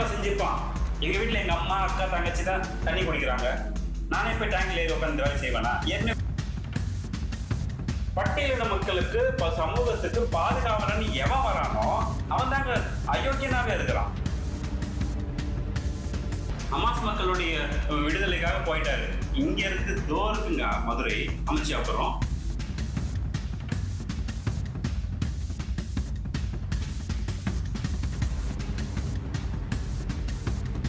எப்ப செஞ்சிருப்பான் எங்க வீட்டுல எங்க அம்மா அக்கா தங்கச்சி தான் தண்ணி குடிக்கிறாங்க. நானே போய் டேங்க்ல ஏறி உட்காந்து வேலை செய்வேனா? என்ன? பட்டியலின மக்களுக்கு சமூகத்துக்கு பாதுகாவலன் எவன் வரானோ அவன் தாங்க அயோக்கியனாவே இருக்கிறான். அமாஸ் மக்களுடைய விடுதலைக்காக போயிட்டாரு. இங்க இருந்து தோருக்குங்க மதுரை அமைச்சு அப்புறம்.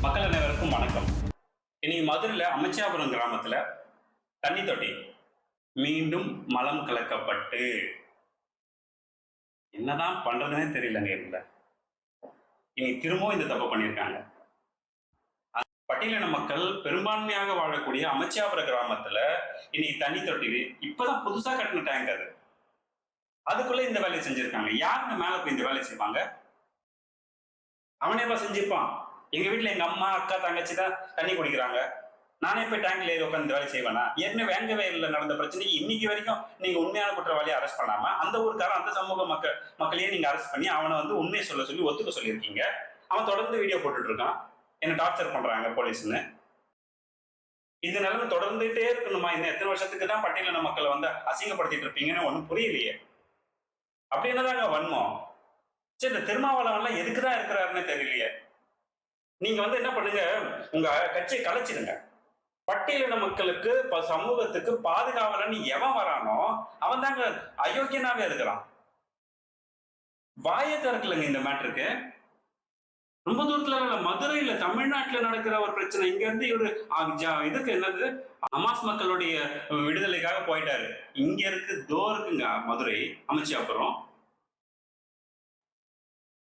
மக்கள் அனைவருக்கும் வணக்கம். இனி மதுரையில் அமைச்சாபுரம் கிராமத்துல தண்ணி தொட்டி மீண்டும் மலம் கலக்கப்பட்டு. என்னதான் பண்றதுனே தெரியலங்க இதுல இனி திரும்பவும் இந்த தப்பு பண்ணியிருக்காங்க. பட்டியலின மக்கள் பெரும்பான்மையாக வாழக்கூடிய அமைச்சாபுர கிராமத்துல இனி தண்ணி தொட்டி இப்பதான் புதுசா கட்டின டேங்க் அது. அதுக்குள்ள இந்த வேலையை செஞ்சிருக்காங்க. யாருங்க மேல போய் இந்த வேலையை செய்வாங்க? அவனே செஞ்சிருப்பான் எங்க வீட்டுல எங்க அம்மா அக்கா தங்கச்சி தான் தண்ணி குடிக்கிறாங்க. நானே போய் டேங்க்ல ஏறி உட்காந்து வேலை செய்வேனா? ஏற்கனவே வேங்க வயல்ல நடந்த பிரச்சனைக்கு இன்னைக்கு வரைக்கும் நீங்க உண்மையான குற்றவாளியை அரெஸ்ட் பண்ணாம அந்த ஊருக்காரன் அந்த சமூக மக்கள் மக்களையே நீங்க அரெஸ்ட் பண்ணி அவனை வந்து உண்மையை சொல்ல சொல்லி ஒத்துக்க சொல்லியிருக்கீங்க. அவன் தொடர்ந்து வீடியோ போட்டுட்டு இருக்கான் என்ன டார்ச்சர் பண்றாங்க போலீஸ்னு. இந்த நிலைமை தொடர்ந்துட்டே இருக்கணுமா? இன்னும் எத்தனை வருஷத்துக்கு தான் பட்டியலின மக்களை வந்து அசிங்கப்படுத்திட்டு இருப்பீங்கன்னு ஒன்றும் புரியலையே. அப்படி என்னதாங்க வன்மம்? சரி இந்த திருமாவளவன்லாம் எதுக்கு தான் இருக்கிறாருன்னு தெரியலையே. நீங்க வந்து என்ன பண்ணுங்க? உங்க கட்சியை கலைச்சிடுங்க பட்டியலின மக்களுக்கு சமூகத்துக்கு பாதுகாவலன் எவன் வரானோ அவன் தாங்க அயோக்கியனாவே இருக்கிறான் வாயை திறக்கலங்க இந்த மேட்ருக்கு. ரொம்ப தூரத்துல இல்ல மதுரையில தமிழ்நாட்டுல நடக்கிற ஒரு பிரச்சனை. இங்க இருந்து இவரு இதுக்கு என்னது? அமாஸ் மக்களுடைய விடுதலைக்காக போயிட்டாரு. இங்க இருக்கு தோ இருக்குங்க மதுரை அமைச்சு அப்புறம்.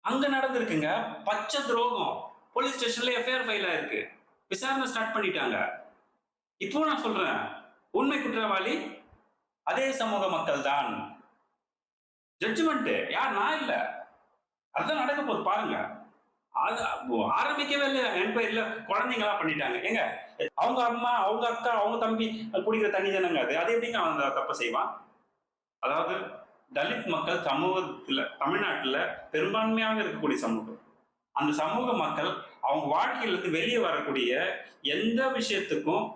அங்க நடந்திருக்குங்க பச்சை துரோகம். போலீஸ் ஸ்டேஷன்ல எஃப்ஐஆர் ஃபைல் ஆயிருக்கு விசாரணை ஸ்டார்ட் பண்ணிட்டாங்க. இப்போ நான் சொல்றேன் உண்மை குற்றவாளி அதே சமூக மக்கள் தான் ஜட்ஜ்மெண்ட் யார்? நான் இல்ல. அதுதான் நடக்க போகுது பாருங்க. அது ஆரம்பிக்கவே இல்லை என்கொயரியில் குழந்தைங்களா பண்ணிட்டாங்க. ஏங்க அவங்க அம்மா அவங்க அக்கா அவங்க தம்பி குடிக்கிற தண்ணி தானங்க அது? அது எப்படிங்க அவன் தப்பை செய்வான்? அதாவது தலித் மக்கள் சமூகத்தில் தமிழ்நாட்டில் பெரும்பான்மையாக இருக்கக்கூடிய சமூகம். அந்த சமூக மக்கள் அவங்க வாழ்க்கையிலிருந்து வெளியே வரக்கூடிய எந்த விஷயத்துக்கும்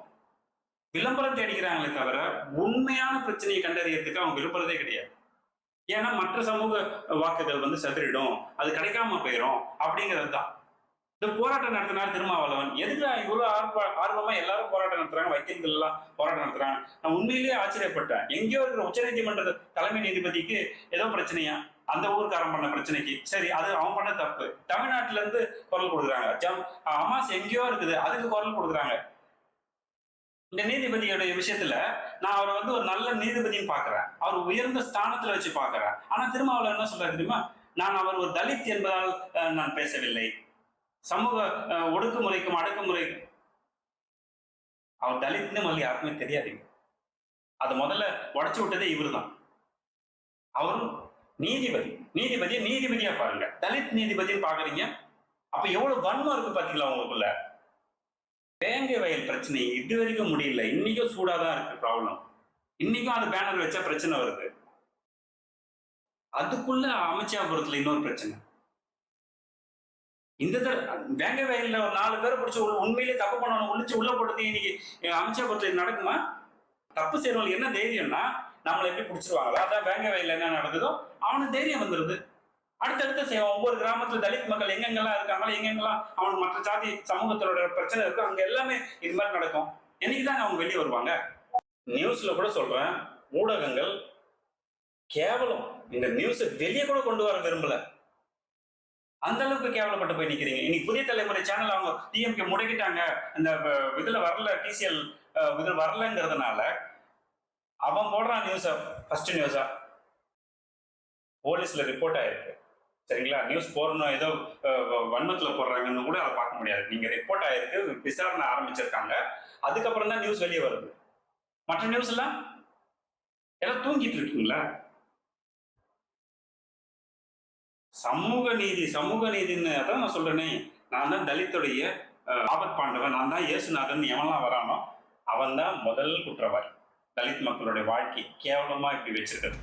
விளம்பரம் தேடிக்கிறாங்களே தவிர உண்மையான பிரச்சனையை கண்டறியறதுக்கு அவங்க விரும்புறதே கிடையாது. ஏன்னா மற்ற சமூக வாக்குகள் வந்து செதறிடும். அது கிடைக்காம போயிடும் அப்படிங்கிறது தான். இந்த போராட்டம் நடத்தினார் திருமாவளவன். எதுக்கு இவ்வளோ ஆர்வ ஆர்வமா எல்லாரும் போராட்டம் நடத்துறாங்க? வைத்தியர்கள் எல்லாம் போராட்டம் நடத்துறாங்க. நான் உண்மையிலேயே ஆச்சரியப்பட்டேன். எங்கேயோ இருக்கிற உச்சநீதிமன்ற தலைமை நீதிபதிக்கு ஏதோ பிரச்சனையா? அந்த ஊருக்காரன் பண்ண பிரச்சனைக்கு. சரி அது அவன் பண்ண தப்பு. தமிழ்நாட்டுல இருந்து குரல் கொடுக்குறாங்க. ஜம் அமாஸ் எங்கேயோ இருக்குது. அதுக்கு குரல் கொடுக்குறாங்க. இந்த நீதிபதியுடைய விஷயத்துல நான் அவரை வந்து ஒரு நல்ல நீதிபதின்னு பாக்குறேன் அவர் உயர்ந்த ஸ்தானத்துல வச்சு பாக்குறேன் ஆனா திருமாவளவன் என்ன சொல்றாரு தெரியுமா? நான் அவர் ஒரு தலித் என்பதால் நான் பேசவில்லை. சமூக ஒடுக்குமுறைக்கும் அடக்குமுறைக்கும் அவர் தலித்னு மல்லி யாருக்குமே தெரியாதுங்க. அது முதல்ல உடச்சு விட்டதே இவர்தான். அவரும் நீதிபதி நீதிபதியை நீதிபதியா பாருங்க. தலித் நீதிபதின்னு பாக்குறீங்க. அப்ப எவ்வளவு வன்மம் இருக்கு பாத்தீங்களா உங்களுக்குள்ள? வேங்கை வயல் பிரச்சனை இது வரைக்கும் முடியல. இன்னைக்கும் சூடாதான் இருக்கு ப்ராப்ளம் இன்னைக்கும் அந்த பேனர் வச்சா பிரச்சனை வருது. அதுக்குள்ள அமைச்சாபுரத்துல இன்னொரு பிரச்சனை. இந்த தர வேங்கை வயல்ல ஒரு நாலு பேரை பிடிச்சி உண்மையிலே உண்மையிலேயே தப்பு பண்ணணும் ஒழிச்சு உள்ள போட்டது இன்னைக்கு அமைச்சாபுரத்துல நடக்குமா? தப்பு செய்யறவங்களுக்கு என்ன தைரியம்னா நம்மளை எப்படி பிடிச்சிருவாங்களோ அதான் வேங்க வயல்ல என்ன நடக்குதோ அவனுக்கு தைரியம் வந்துருது. அடுத்தடுத்து செய்வான் ஒவ்வொரு கிராமத்துல தலித் மக்கள் எங்கெங்கெல்லாம் இருக்காங்களோ எங்கெங்கெல்லாம் அவனுக்கு மற்ற ஜாதி சமூகத்தோட பிரச்சனை இருக்கோ அங்க எல்லாமே இது மாதிரி நடக்கும். என்னைக்குதான் அவங்க வெளியே வருவாங்க? நியூஸ்ல கூட சொல்றேன் ஊடகங்கள் கேவலம். இந்த நியூஸை வெளியே கூட கொண்டு வர விரும்பல. அந்த அளவுக்கு கேவலப்பட்டு போய் நிக்கிறீங்க. இன்னைக்கு புதிய தலைமுறை சேனல் அவங்க டிஎம்கே முடக்கிட்டாங்க. இந்த இதுல வரல டிசிஎல் இதில் வரலங்கிறதுனால அவன் போடுறான் நியூஸ ஃபர்ஸ்ட் நியூஸா போலீஸ்ல ரிப்போர்ட் ஆயிருக்கு. சரிங்களா? நியூஸ் போடணும் ஏதோ அஹ், வன்மத்துல போடுறாங்கன்னு கூட அதை பார்க்க முடியாது. நீங்க ரிப்போர்ட் ஆயிருக்கு விசாரணை ஆரம்பிச்சிருக்காங்க. அதுக்கப்புறம் தான் நியூஸ் வெளியே வருது. மற்ற நியூஸ் எல்லாம் எல்லாம் தூங்கிட்டு இருக்கீங்களா? சமூக நீதி சமூக நீதின்னு அதான் நான் சொல்றேனே. நான் தான் தலித்துடைய ஆபத் பாண்டவன் நான் தான் இயேசுநாதன் எவன்லாம் வரானோ அவன் தான் முதல் குற்றவாளி. தலித் மக்களுடைய வாழ்க்கை கேவலமாக இப்படி வச்சிருக்கிறது.